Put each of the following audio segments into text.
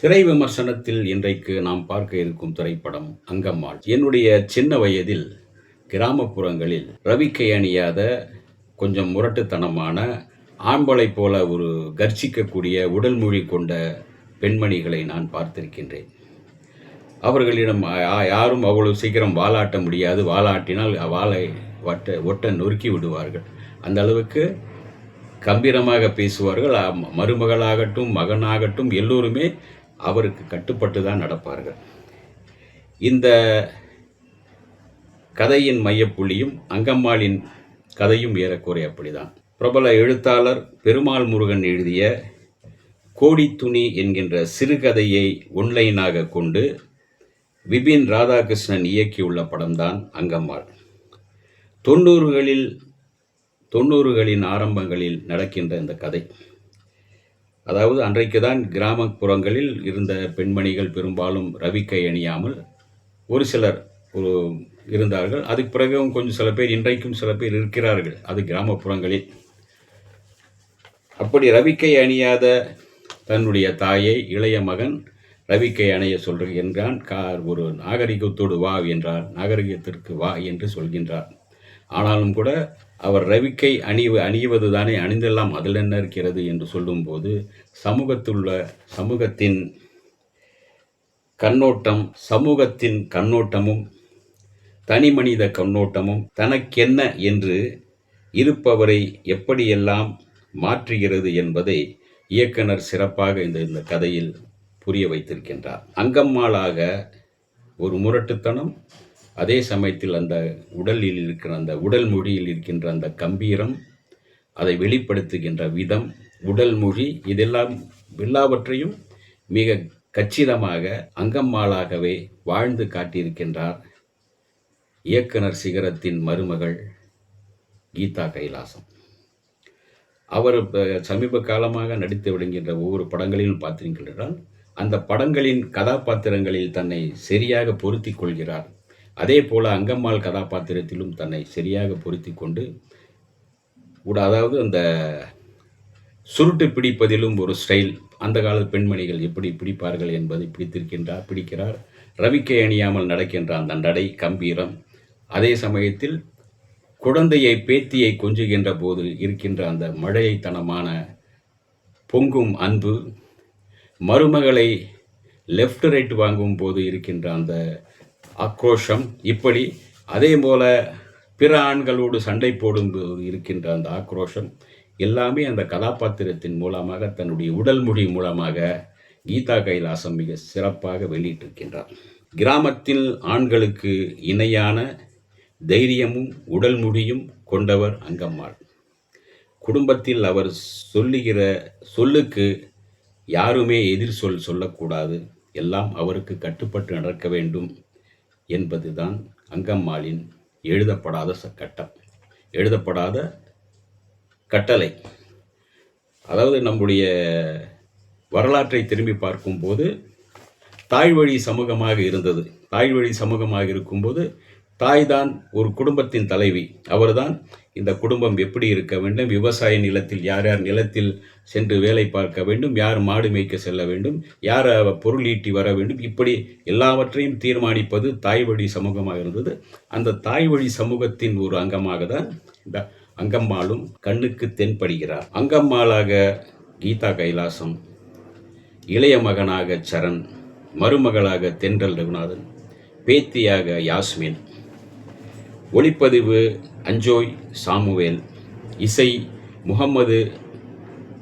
திரை விமர்சனத்தில் இன்றைக்கு நாம் பார்க்க இருக்கும் திரைப்படம் அங்கம்மாள். என்னுடைய சின்ன வயதில் கிராமப்புறங்களில் ரவிக்கை அணியாத கொஞ்சம் முரட்டுத்தனமான ஆண்பளை போல ஒரு கர்ச்சிக்கக்கூடிய உடல் மொழி கொண்ட பெண்மணிகளை நான் பார்த்திருக்கின்றேன். அவர்களிடம் யாரும் அவ்வளவு சீக்கிரம் வாலாட்ட முடியாது. வாலாட்டினால் வாளை வட்ட ஒட்ட நொறுக்கி விடுவார்கள். அந்த அளவுக்கு கம்பீரமாக பேசுவார்கள். அ- மருமகளாகட்டும் மகனாகட்டும் எல்லோருமே அவருக்கு கட்டுப்பட்டு தான் நடப்பார்கள். இந்த கதையின் மையப்புள்ளியும் அங்கம்மாளின் கதையும் ஏறக்குறை அப்படிதான். பிரபல எழுத்தாளர் பெருமாள் முருகன் எழுதிய கோடித்துணி என்கின்ற சிறுகதையை ஒன்லைனாக கொண்டு விபின் ராதாகிருஷ்ணன் இயக்கியுள்ள படம்தான் அங்கம்மாள். தொண்ணூறுகளில் தொண்ணூறுகளின் ஆரம்பங்களில் நடக்கின்ற இந்த கதை. அதாவது அன்றைக்கு தான் கிராமப்புறங்களில் இருந்த பெண்மணிகள் பெரும்பாலும் ரவிக்கை அணியாமல் ஒரு சிலர் ஒரு இருந்தார்கள். அதுக்கு பிறகும் கொஞ்சம் சில பேர் இன்றைக்கும் சில பேர் இருக்கிறார்கள். அது கிராமப்புறங்களில். அப்படி ரவிக்கை அணியாத தன்னுடைய தாயை இளைய மகன் ரவிக்கை அணைய சொல்கின்றான் கார் ஒரு நாகரிகத்தோடு வா என்றார். நாகரிகத்திற்கு வா என்று சொல்கின்றார். ஆனாலும் கூட அவர் ரவிக்கை அணிவு அணிவது தானே அணிந்தெல்லாம் அதில் என்ன இருக்கிறது என்று சொல்லும்போது சமூகத்துள்ள சமூகத்தின் கண்ணோட்டம் சமூகத்தின் கண்ணோட்டமும் தனி மனித கண்ணோட்டமும் தனக்கென்ன என்று இருப்பவரை எப்படியெல்லாம் மாற்றுகிறது என்பதை இயக்குனர் சிறப்பாக இந்த இந்த கதையில் புரிய வைத்திருக்கின்றார். அங்கம்மாளாக ஒரு முரட்டுத்தனம் அதே சமயத்தில் அந்த உடலில் இருக்கிற அந்த உடல் மொழியில் இருக்கின்ற அந்த கம்பீரம் அதை வெளிப்படுத்துகின்ற விதம் உடல் மொழி இதெல்லாம் எல்லாவற்றையும் மிக கச்சிதமாக அங்கம்மாளாகவே வாழ்ந்து காட்டியிருக்கின்றார் இயக்குனர் சிகரத்தின் மருமகள் கீதா கைலாசம். அவர் சமீப காலமாக நடித்து விடுகின்ற ஒவ்வொரு படங்களிலும் பார்த்தீர்கள் அந்த படங்களின் கதாபாத்திரங்களில் தன்னை சரியாக பொருத்தி கொள்கிறார். அதே போல் அங்கம்மாள் கதாபாத்திரத்திலும் தன்னை சரியாக பொருத்தி கொண்டு கூட அதாவது அந்த சுருட்டு பிடிப்பதிலும் ஒரு ஸ்டைல் அந்த கால பெண்மணிகள் எப்படி பிடிப்பார்கள் என்பதை பிடித்திருக்கின்றார் பிடிக்கிறார். ரவிக்கை அணியாமல் நடக்கின்ற அந்த நடை கம்பீரம். அதே சமயத்தில் குழந்தையை பேத்தியை கொஞ்சுகின்ற போது இருக்கின்ற அந்த மழையைத்தனமான பொங்கும் அன்பு மருமகளை லெஃப்ட் ரைட் வாங்கும் போது இருக்கின்ற அந்த ஆக்ரோஷம் இப்படி அதே போல பிற ஆண்களோடு சண்டை போடும்போது இருக்கின்ற அந்த ஆக்ரோஷம் எல்லாமே அந்த கதாபாத்திரத்தின் மூலமாக தன்னுடைய உடல் மொழி மூலமாக கீதா கைலாசம் மிக சிறப்பாக வெளியிட்டிருக்கின்றார். கிராமத்தில் ஆண்களுக்கு இணையான தைரியமும் உடல் மொழியும் கொண்டவர் அங்கம்மாள். குடும்பத்தில் அவர் சொல்லுகிற சொல்லுக்கு யாருமே எதிர் சொல் சொல்லக்கூடாது. எல்லாம் அவருக்கு கட்டுப்பட்டு நடக்க வேண்டும். என்பதுதான் அங்கம்மாளின் எழுதப்படாத ச- கட்டம் எழுதப்படாத கட்டளை. அதாவது நம்முடைய வரலாற்றை திரும்பி பார்க்கும்போது தாய்வழி சமூகமாக இருந்தது. தாய்வழி சமூகமாக இருக்கும்போது தாய்தான் ஒரு குடும்பத்தின் தலைவி. அவர்தான் இந்த குடும்பம் எப்படி இருக்க வேண்டும் விவசாய நிலத்தில் யார் யார் நிலத்தில் சென்று வேலை பார்க்க வேண்டும் யார் மாடு மேய்க்க செல்ல வேண்டும் யார் பொருள் ஈட்டி வர வேண்டும் இப்படி எல்லாவற்றையும் தீர்மானிப்பது தாய்வழி சமூகமாக இருந்தது. அந்த தாய்வழி சமூகத்தின் ஒரு அங்கமாக தான் இந்த அங்கம்மாளும் கண்ணுக்கு தென்படுகிறார். அங்கம்மாளாக கீதா கைலாசம் இளைய மகனாக சரண் மருமகளாக தென்றல் ரகுநாதன் பேத்தியாக யாஸ்மின் ஒளிப்பதிவு அஞ்சோய் சாமுவேல். இசை முகம்மது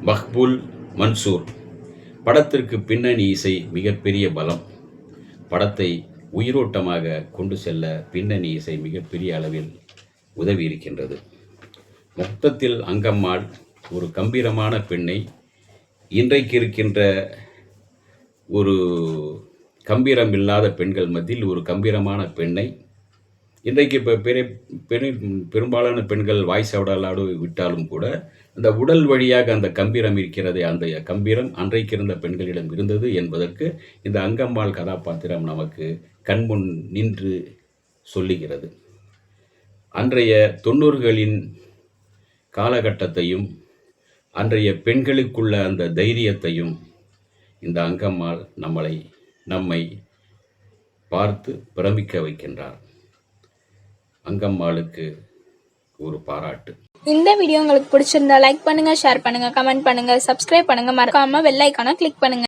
மஹ்புல் மன்சூர். படத்திற்கு பின்னணி இசை மிகப்பெரிய பலம். படத்தை உயிரோட்டமாக கொண்டு செல்ல பின்னணி இசை மிகப்பெரிய அளவில் உதவி இருக்கின்றது. மொத்தத்தில் அங்கம்மாள் ஒரு கம்பீரமான பெண்ணை இன்றைக்கு இருக்கின்ற ஒரு கம்பீரம் இல்லாத பெண்கள் மத்தியில் ஒரு கம்பீரமான பெண்ணை இன்றைக்கு இப்போ பெரிய பெரிய பெரும்பாலான பெண்கள் வாய்ஸ் அவடலாடு விட்டாலும் கூட இந்த உடல் வழியாக அந்த கம்பீரம் இருக்கிறதே அந்த கம்பீரம் அன்றைக்கு இருந்த பெண்களிடம் இருந்தது என்பதற்கு இந்த அங்கம்மாள் கதாபாத்திரம் நமக்கு கண்முன் நின்று சொல்லுகிறது. அன்றைய தொண்ணூறுகளின் காலகட்டத்தையும் அன்றைய பெண்களுக்குள்ள அந்த தைரியத்தையும் இந்த அங்கம்மாள் நம்மளை நம்மை பார்த்து பிரமிக்க வைக்கின்றார். அங்கம்மாளுக்கு ஒரு பாராட்டு. இந்த வீடியோ உங்களுக்கு பிடிச்சிருந்தா லைக் பண்ணுங்க ஷேர் பண்ணுங்க கமெண்ட் பண்ணுங்க சப்ஸ்கிரைப் பண்ணுங்க. மறக்காம வெள்ளைக்கான கிளிக் பண்ணுங்க.